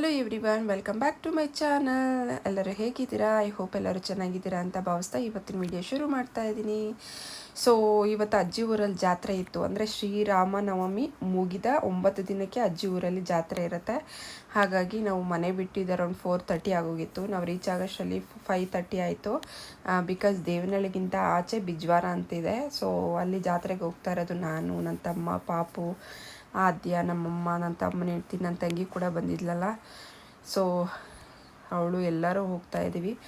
Hello everyone welcome back to my channel ಎಲ್ಲರೂ ಹೇಗಿದ್ದೀರಾ? I hope ಎಲ್ಲರೂ ಚೆನ್ನಾಗಿದ್ದೀರಾ ಅಂತ ಭಾವಿಸ್ತಾ ಇವತ್ತಿನ ವಿಡಿಯೋ ಶುರು ಮಾಡ್ತಾ ಇದ್ದೀನಿ. ಸೊ ಇವತ್ತು ಅಜ್ಜಿ ಊರಲ್ಲಿ ಜಾತ್ರೆ ಇತ್ತು. ಅಂದರೆ ಶ್ರೀರಾಮನವಮಿ ಮುಗಿದ ಒಂಬತ್ತು ದಿನಕ್ಕೆ ಅಜ್ಜಿ ಊರಲ್ಲಿ ಜಾತ್ರೆ ಇರುತ್ತೆ. ಹಾಗಾಗಿ ನಾವು ಮನೆ ಬಿಟ್ಟಿದ್ದು ಅರೌಂಡ್ ಫೋರ್ ತರ್ಟಿ ಆಗೋಗಿತ್ತು. ನಾವು ರೀಚ್ ಆಗೋಷ್ಟರಲ್ಲಿ ಫೈವ್ ತರ್ಟಿ ಆಯಿತು. ಬಿಕಾಸ್ ದೇವನಹಳ್ಳಿಗಿಂತ ಆಚೆ ಬಿಜ್ವಾರ ಅಂತಿದೆ. ಸೊ ಅಲ್ಲಿ ಜಾತ್ರೆಗೆ ಹೋಗ್ತಾ ಇರೋದು ನಾನು ನನ್ನ ತಮ್ಮ, ಪಾಪು ಆದ್ಯ ನಮ್ಮಮ್ಮ ನನ್ನ ತಮ್ಮನ, ಹೆಂಡ್ತಿ ನನ್ನ ತಂಗಿ ಕೂಡ ಬಂದಿದ್ಲಲ್ಲ. ಸೊ ಅವಳು ಎಲ್ಲರೂ ಹೋಗ್ತಾ ಇದ್ದೀವಿ.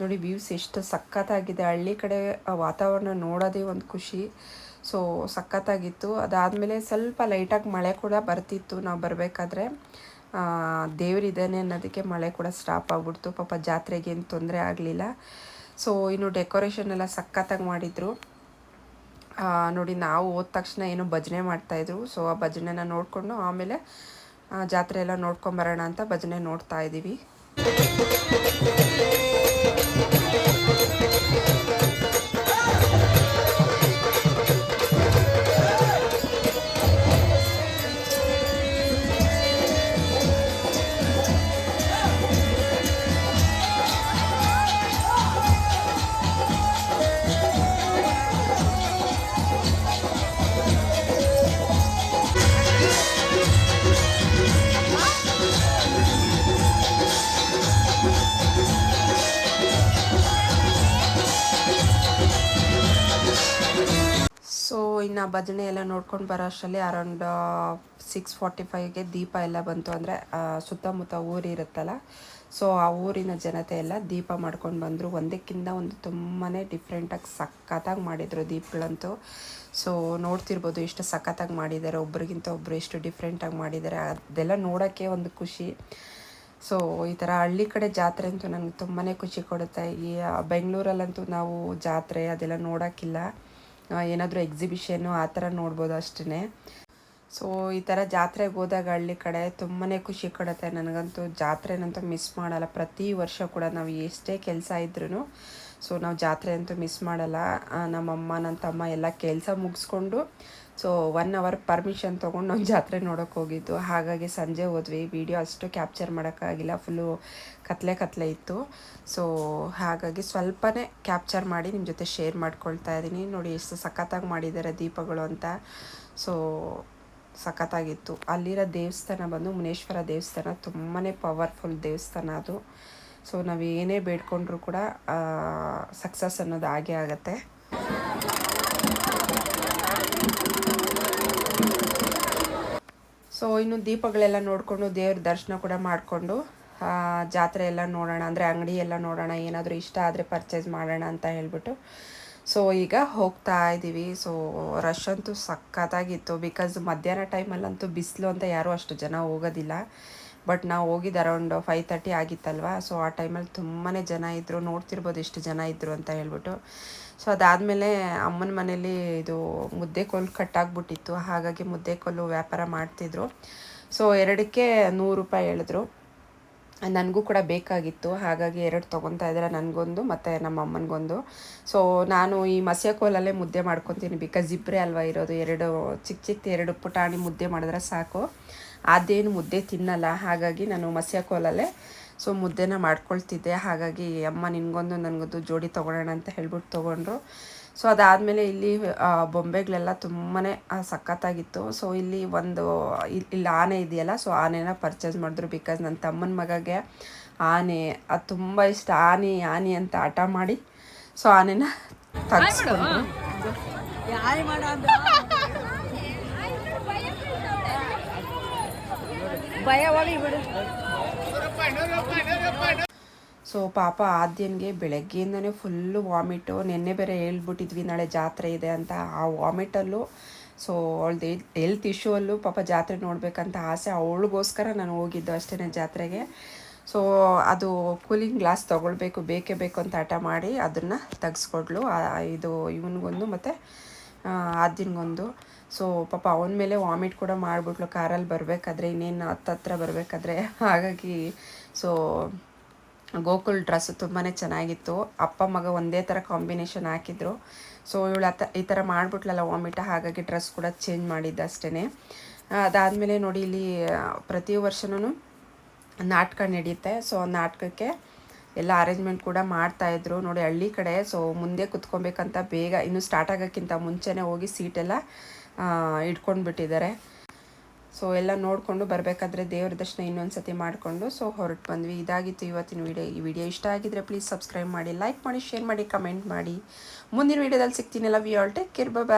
ನೋಡಿ ವ್ಯೂಸ್ ಎಷ್ಟು ಸಖತ್ತಾಗಿದೆ. ಹಳ್ಳಿ ಕಡೆ ವಾತಾವರಣ ನೋಡೋದೇ ಒಂದು ಖುಷಿ. ಸೊ ಸಖತ್ತಾಗಿತ್ತು. ಅದಾದಮೇಲೆ ಸ್ವಲ್ಪ ಲೈಟಾಗಿ ಮಳೆ ಕೂಡ ಬರ್ತಿತ್ತು. ನಾವು ಬರಬೇಕಾದ್ರೆ ದೇವರಿದ್ದಾನೆ ಅನ್ನೋದಕ್ಕೆ ಮಳೆ ಕೂಡ ಸ್ಟಾಪ್ ಆಗ್ಬಿಡ್ತು. ಪಾಪ ಜಾತ್ರೆಗೆ ಏನು ತೊಂದರೆ ಆಗಲಿಲ್ಲ. ಸೊ ಇನ್ನು ಡೆಕೋರೇಷನ್ ಎಲ್ಲ ಸಖತ್ತಾಗಿ ಮಾಡಿದರು. ನೋಡಿ, ನಾವು ಹೋದ ತಕ್ಷಣ ಏನು ಭಜನೆ ಮಾಡ್ತಾಯಿದ್ರು ಸೊ ಆ ಭಜನೆನ ನೋಡಿಕೊಂಡು ಆಮೇಲೆ ಜಾತ್ರೆ ಎಲ್ಲ ನೋಡ್ಕೊಂಬರೋಣ ಅಂತ ಭಜನೆ ನೋಡ್ತಾ ಇದ್ದೀವಿ ಇನ್ನು ಭಜನೆ ಎಲ್ಲ ನೋಡ್ಕೊಂಡು ಬರೋ ಅಷ್ಟರಲ್ಲಿ ಅರೌಂಡ್ ಸಿಕ್ಸ್ ಫಾರ್ಟಿ ಫೈವ್ಗೆ ದೀಪ ಎಲ್ಲ ಬಂತು ಅಂದರೆ ಸುತ್ತಮುತ್ತ ಊರಿರುತ್ತಲ್ಲ ಸೊ ಆ ಊರಿನ ಜನತೆ ಎಲ್ಲ ದೀಪ ಮಾಡ್ಕೊಂಡು ಬಂದರು. ಒಂದಕ್ಕಿಂತ ಒಂದು ತುಂಬಾ ಡಿಫ್ರೆಂಟಾಗಿ ಸಖತ್ತಾಗಿ ಮಾಡಿದರು ದೀಪಗಳಂತೂ. ಸೊ ನೋಡ್ತಿರ್ಬೋದು ಎಷ್ಟು ಸಖತ್ತಾಗಿ ಮಾಡಿದ್ದಾರೆ ಒಬ್ರಿಗಿಂತ ಒಬ್ಬರು ಎಷ್ಟು ಡಿಫ್ರೆಂಟಾಗಿ ಮಾಡಿದ್ದಾರೆ ಅದೆಲ್ಲ ನೋಡೋಕ್ಕೆ ಒಂದು ಖುಷಿ. ಸೊ ಈ ಥರ ಹಳ್ಳಿ ಕಡೆ ಜಾತ್ರೆ ಅಂತೂ ನನಗೆ ತುಂಬಾ ಖುಷಿ ಕೊಡುತ್ತೆ. ಈ ಬೆಂಗಳೂರಲ್ಲಂತೂ ನಾವು ಜಾತ್ರೆ ಅದೆಲ್ಲ ನೋಡೋಕ್ಕಿಲ್ಲ. ಏನಾದರೂ ಎಕ್ಸಿಬಿಷನ್ನು ಆ ಥರ ನೋಡ್ಬೋದು ಅಷ್ಟೇ ಸೊ ಈ ಥರ ಜಾತ್ರೆಗೆ ಹೋದಾಗ ಹಳ್ಳಿ ಕಡೆ ತುಂಬಾ ಖುಷಿ ಕೊಡುತ್ತೆ. ನನಗಂತೂ ಜಾತ್ರೆನಂತೂ ಮಿಸ್ ಮಾಡಲ್ಲ. ಪ್ರತಿ ವರ್ಷ ಕೂಡ ನಾವು ಎಷ್ಟೇ ಕೆಲಸ ಇದ್ರೂ ಸೊ ನಾವು ಜಾತ್ರೆ ಅಂತೂ ಮಿಸ್ ಮಾಡಲ್ಲ ನಮ್ಮಮ್ಮ ನನ್ನ ತಮ್ಮ ಎಲ್ಲ ಕೆಲಸ ಮುಗಿಸ್ಕೊಂಡು ಸೊ ಒನ್ ಅವರ್ ಪರ್ಮಿಷನ್ ತೊಗೊಂಡು ನಾವು ಜಾತ್ರೆ ನೋಡೋಕೆ ಹೋಗಿದ್ದು. ಹಾಗಾಗಿ ಸಂಜೆ ಹೋದ್ವಿ. ವಿಡಿಯೋ ಅಷ್ಟು ಕ್ಯಾಪ್ಚರ್ ಮಾಡೋಕ್ಕಾಗಿಲ್ಲ. ಫುಲ್ಲು ಕತ್ಲೆ ಕತ್ಲೆ ಇತ್ತು. ಸೊ ಹಾಗಾಗಿ ಸ್ವಲ್ಪನೇ ಕ್ಯಾಪ್ಚರ್ ಮಾಡಿ ನಿಮ್ಮ ಜೊತೆ ಶೇರ್ ಮಾಡ್ಕೊಳ್ತಾ ಇದ್ದೀನಿ ನೋಡಿ ಎಷ್ಟು ಸಖತ್ತಾಗಿ ಮಾಡಿದ್ದಾರೆ ದೀಪಗಳು ಅಂತ. ಸೊ ಸಖತ್ತಾಗಿತ್ತು. ಅಲ್ಲಿರೋ ದೇವಸ್ಥಾನ ಬಂದು ಮುನೇಶ್ವರ ದೇವಸ್ಥಾನ ತುಂಬಾ ಪವರ್ಫುಲ್ ದೇವಸ್ಥಾನ ಅದು. ಸೊ ನಾವು ಏನೇ ಬೇಡ್ಕೊಂಡ್ರೂ ಕೂಡ ಸಕ್ಸಸ್ ಅನ್ನೋದು ಹಾಗೆ ಆಗುತ್ತೆ. ಸೊ ಇನ್ನು ದೀಪಗಳೆಲ್ಲ ನೋಡಿಕೊಂಡು ದೇವ್ರ ದರ್ಶನ ಕೂಡ ಮಾಡಿಕೊಂಡು ಜಾತ್ರೆ ಎಲ್ಲ ನೋಡೋಣ, ಅಂದರೆ ಅಂಗಡಿ ಎಲ್ಲ ನೋಡೋಣ, ಏನಾದರೂ ಇಷ್ಟ ಆದರೆ ಪರ್ಚೇಸ್ ಮಾಡೋಣ ಅಂತ ಹೇಳ್ಬಿಟ್ಟು. ಸೊ ಈಗ ಹೋಗ್ತಾ ಇದ್ದೀವಿ. ಸೊ ರಶ್ ಅಂತೂ ಸಖತ್ತಾಗಿತ್ತು ಬಿಕಾಸ್ ಮಧ್ಯಾಹ್ನ ಟೈಮಲ್ಲಂತೂ ಬಿಸಿಲು ಅಂತ ಯಾರೂ ಅಷ್ಟು ಜನ ಹೋಗೋದಿಲ್ಲ. ಬಟ್ ನಾವು ಹೋಗಿದ್ದು ಅರೌಂಡ್ ಫೈವ್ ತರ್ಟಿ ಆಗಿತ್ತಲ್ವ? ಸೊ ಆ ಟೈಮಲ್ಲಿ ತುಂಬಾ ಜನ ಇದ್ದರು ನೋಡ್ತಿರ್ಬೋದು ಎಷ್ಟು ಜನ ಇದ್ದರು ಅಂತ ಹೇಳ್ಬಿಟ್ಟು. ಸೊ ಅದಾದಮೇಲೆ ಅಮ್ಮನ ಮನೇಲಿ ಇದು ಮುದ್ದೆ ಕೊಲ್ಲು ಕಟ್ಟಾಗ್ಬಿಟ್ಟಿತ್ತು. ಹಾಗಾಗಿ ಮುದ್ದೆ ಕೊಲ್ಲು ವ್ಯಾಪಾರ ಮಾಡ್ತಿದ್ರು. ಸೊ ಎರಡಕ್ಕೆ ನೂರು ರೂಪಾಯಿ ಹೇಳಿದ್ರು. ನನಗೂ ಕೂಡ ಬೇಕಾಗಿತ್ತು. ಹಾಗಾಗಿ ಎರಡು ತೊಗೊತಾ ಇದ್ದಾರೆ ನನಗೊಂದು ಮತ್ತು ನಮ್ಮ ಅಮ್ಮನಿಗೊಂದು. ಸೊ ನಾನು ಈ ಮಸ್ಯ ಕೋಲಲ್ಲೇ ಮುದ್ದೆ ಮಾಡ್ಕೊತೀನಿ ಬಿಕಾಸ್ ಇಬ್ಬರೇ ಅಲ್ವಾ ಇರೋದು. ಎರಡು ಚಿಕ್ಕ ಚಿಕ್ಕ ಎರಡು ಪುಟಾಣಿ ಮುದ್ದೆ ಮಾಡಿದ್ರೆ ಸಾಕು. ಅದೇನು ಮುದ್ದೆ ತಿನ್ನಲ್ಲ. ಹಾಗಾಗಿ ನಾನು ಮಸ್ಯ ಕೋಲಲ್ಲೇ ಸೊ ಮುದ್ದೆನ ಮಾಡ್ಕೊಳ್ತಿದ್ದೆ. ಹಾಗಾಗಿ ಅಮ್ಮ ನಿನಗೊಂದು ನನಗೊಂದು ಜೋಡಿ ತೊಗೊಳೋಣ ಅಂತ ಹೇಳ್ಬಿಟ್ಟು ತೊಗೊಂಡ್ರು. ಸೊ ಅದಾದಮೇಲೆ ಇಲ್ಲಿ ಬೊಂಬೆಗಳೆಲ್ಲ ತುಂಬಾ ಸಖತ್ತಾಗಿತ್ತು. ಸೊ ಇಲ್ಲಿ ಒಂದು ಇಲ್ಲಿ ಆನೆ ಇದೆಯಲ್ಲ, ಸೊ ಆನೆನ ಪರ್ಚೇಸ್ ಮಾಡಿದ್ರು. ಬಿಕಾಸ್ ನನ್ನ ತಮ್ಮನ ಮಗಗೆ ಆನೆ, ಅದು ತುಂಬ ಇಷ್ಟ. ಆನೆ ಆನೆ ಅಂತ ಆಟ ಮಾಡಿ, ಸೊ ಆನೆನ ತೆಗೆಸ್ಕೊಂಡ್ರು. ಭಯವಾಗಿ ಬಿಡು ಸೊ ಪಾಪ ಆದ್ಯನ್ಗೆ ಬೆಳಗ್ಗೆಯಿಂದನೇ ಫುಲ್ಲು ವಾಮಿಟು ನಿನ್ನೆ ಬೇರೆ ಹೇಳ್ಬಿಟ್ಟಿದ್ವಿ, ನಾಳೆ ಜಾತ್ರೆ ಇದೆ ಅಂತ. ಆ ವಾಮಿಟಲ್ಲೂ ಸೊ ಅವಳದ್ದು ಹೆಲ್ತ್ ಇಶ್ಯೂ ಅಲ್ಲೂ ಪಾಪ ಜಾತ್ರೆ ನೋಡಬೇಕಂತ ಆಸೆ. ಅವಳಿಗೋಸ್ಕರ ನಾನು ಹೋಗಿದ್ದು ಅಷ್ಟೇ ಜಾತ್ರೆಗೆ. ಸೊ ಅದು ಕೂಲಿಂಗ್ ಗ್ಲಾಸ್ ತೊಗೊಳ್ಬೇಕು, ಬೇಕೇ ಬೇಕು ಅಂತ ಹಠ ಮಾಡಿ ಅದನ್ನು ತೆಗೆಸ್ಕೊಡ್ಲು. ಇದು, ಇವನಿಗೊಂದು ಮತ್ತು ಆದ್ಯನಿಗೊಂದು ಸೊ ಪಾಪ ಅವನ ಮೇಲೆ ವಾಮಿಟ್ ಕೂಡ ಮಾಡಿಬಿಟ್ಲು. ಕಾರಲ್ಲಿ ಬರಬೇಕಾದ್ರೆ, ಇನ್ನೇನು ಹತ್ತತ್ರ ಬರಬೇಕಾದ್ರೆ. ಹಾಗಾಗಿ ಸೊ ಗೋಕುಲ್ ಡ್ರೆಸ್ ತುಂಬಾ ಚೆನ್ನಾಗಿತ್ತು. ಅಪ್ಪ, ಮಗ ಒಂದೇ ಥರ ಕಾಂಬಿನೇಷನ್ ಹಾಕಿದ್ರು. ಸೊ ಇವಳು ಆ ಈ ಥರ ಮಾಡಿಬಿಟ್ಲಲ್ಲ ವಾಮಿಟ ಹಾಗಾಗಿ ಡ್ರೆಸ್ ಕೂಡ ಚೇಂಜ್ ಮಾಡಿದ್ದೆ ಅಷ್ಟೇ ಅದಾದಮೇಲೆ ನೋಡಿ, ಇಲ್ಲಿ, ಪ್ರತಿ ವರ್ಷನೂ ನಾಟಕ ನಡೆಯುತ್ತೆ ಸೊ ನಾಟಕಕ್ಕೆ ಎಲ್ಲ ಅರೇಂಜ್ಮೆಂಟ್ ಕೂಡ ಮಾಡ್ತಾಯಿದ್ರು ನೋಡಿ, ಹಳ್ಳಿ ಕಡೆ ಸೊ ಮುಂದೆ ಕುತ್ಕೊಬೇಕಂತ ಬೇಗ, ಇನ್ನು ಸ್ಟಾರ್ಟ್ ಆಗೋಕ್ಕಿಂತ ಮುಂಚೆನೇ ಹೋಗಿ ಸೀಟೆಲ್ಲ ಇಟ್ಕೊಂಡು ಬಿಟ್ಟಿದ್ದಾರೆ ಸೊ ಎಲ್ಲ ನೋಡಿಕೊಂಡು ಬರಬೇಕಾದ್ರೆ ದೇವ್ರ ದರ್ಶನ ಇನ್ನೊಂದು ಸತಿ ಮಾಡಿಕೊಂಡು ಸೊ ಹೊರಟು ಬಂದ್ವಿ. ಇದಾಗಿತ್ತು ಇವತ್ತಿನ ವಿಡಿಯೋ. ಈ ವಿಡಿಯೋ ಇಷ್ಟ ಆಗಿದ್ರೆ ಪ್ಲೀಸ್ ಸಬ್ಸ್ಕ್ರೈಬ್ ಮಾಡಿ ಲೈಕ್ ಮಾಡಿ ಶೇರ್ ಮಾಡಿ ಕಮೆಂಟ್ ಮಾಡಿ. ಮುಂದಿನ ವಿಡಿಯೋದಲ್ಲಿ ಸಿಗ್ತೀನಲ್ಲ we all take care bye